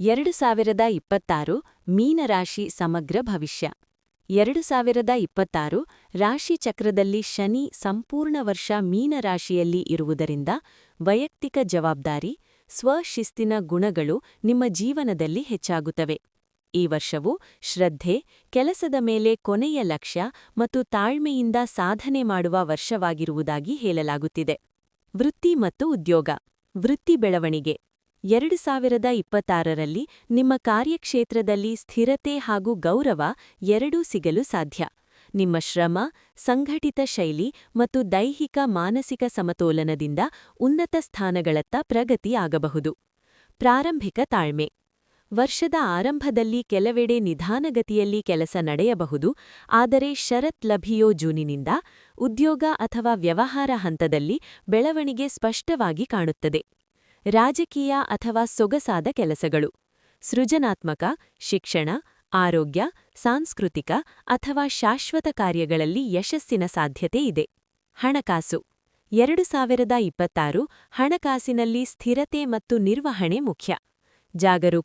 ಎರಡು ಸಾವಿರದ ಇಪ್ಪತ್ತಾರು ಮೀನರಾಶಿ ಸಮಗ್ರ ಭವಿಷ್ಯ. ಎರಡು ಸಾವಿರದ ಇಪ್ಪತ್ತಾರು ರಾಶಿ ಚಕ್ರದಲ್ಲಿ ಶನಿ ಸಂಪೂರ್ಣ ವರ್ಷ ಮೀನರಾಶಿಯಲ್ಲಿ ಇರುವುದರಿಂದ ವೈಯಕ್ತಿಕ ಜವಾಬ್ದಾರಿ, ಸ್ವಶಿಸ್ತಿನ ಗುಣಗಳು ನಿಮ್ಮ ಜೀವನದಲ್ಲಿ ಹೆಚ್ಚಾಗುತ್ತವೆ. ಈ ವರ್ಷವು ಶ್ರದ್ಧೆ, ಕೆಲಸದ ಮೇಲೆ ಕೊನೆಯ ಲಕ್ಷ್ಯ ಮತ್ತು ತಾಳ್ಮೆಯಿಂದ ಸಾಧನೆ ಮಾಡುವ ವರ್ಷವಾಗಿರುವುದಾಗಿ ಹೇಳಲಾಗುತ್ತಿದೆ. ವೃತ್ತಿ ಮತ್ತು ಉದ್ಯೋಗ. ವೃತ್ತಿ ಬೆಳವಣಿಗೆ. ಎರಡು ಸಾವಿರದ ಇಪ್ಪತ್ತಾರರಲ್ಲಿ ನಿಮ್ಮ ಕಾರ್ಯಕ್ಷೇತ್ರದಲ್ಲಿ ಸ್ಥಿರತೆ ಹಾಗೂ ಗೌರವ ಎರಡೂ ಸಿಗಲು ಸಾಧ್ಯ. ನಿಮ್ಮ ಶ್ರಮ, ಸಂಘಟಿತ ಶೈಲಿ ಮತ್ತು ದೈಹಿಕ ಮಾನಸಿಕ ಸಮತೋಲನದಿಂದ ಉನ್ನತ ಸ್ಥಾನಗಳತ್ತ ಪ್ರಗತಿ ಆಗಬಹುದು. ಪ್ರಾರಂಭಿಕ ತಾಳ್ಮೆ. ವರ್ಷದ ಆರಂಭದಲ್ಲಿ ಕೆಲವೆಡೆ ನಿಧಾನಗತಿಯಲ್ಲಿ ಕೆಲಸ ನಡೆಯಬಹುದು, ಆದರೆ ಶರತ್ ಲಭಿಯೋ ಜೂನಿನಿಂದ ಉದ್ಯೋಗ ಅಥವಾ ವ್ಯವಹಾರ ಹಂತದಲ್ಲಿ ಬೆಳವಣಿಗೆ ಸ್ಪಷ್ಟವಾಗಿ ಕಾಣುತ್ತದೆ. ರಾಜಕೀಯ ಅಥವಾ ಸೊಗಸಾದ ಕೆಲಸಗಳು. ಸೃಜನಾತ್ಮಕ, ಶಿಕ್ಷಣ, ಆರೋಗ್ಯ, ಸಾಂಸ್ಕೃತಿಕ ಅಥವಾ ಶಾಶ್ವತ ಕಾರ್ಯಗಳಲ್ಲಿ ಯಶಸ್ಸಿನ ಸಾಧ್ಯತೆ ಇದೆ. ಹಣಕಾಸು. ಎರಡು ಸಾವಿರದ ಇಪ್ಪತ್ತಾರು ಹಣಕಾಸಿನಲ್ಲಿ ಸ್ಥಿರತೆ ಮತ್ತು ನಿರ್ವಹಣೆ ಮುಖ್ಯ. ಜಾಗರೂಕ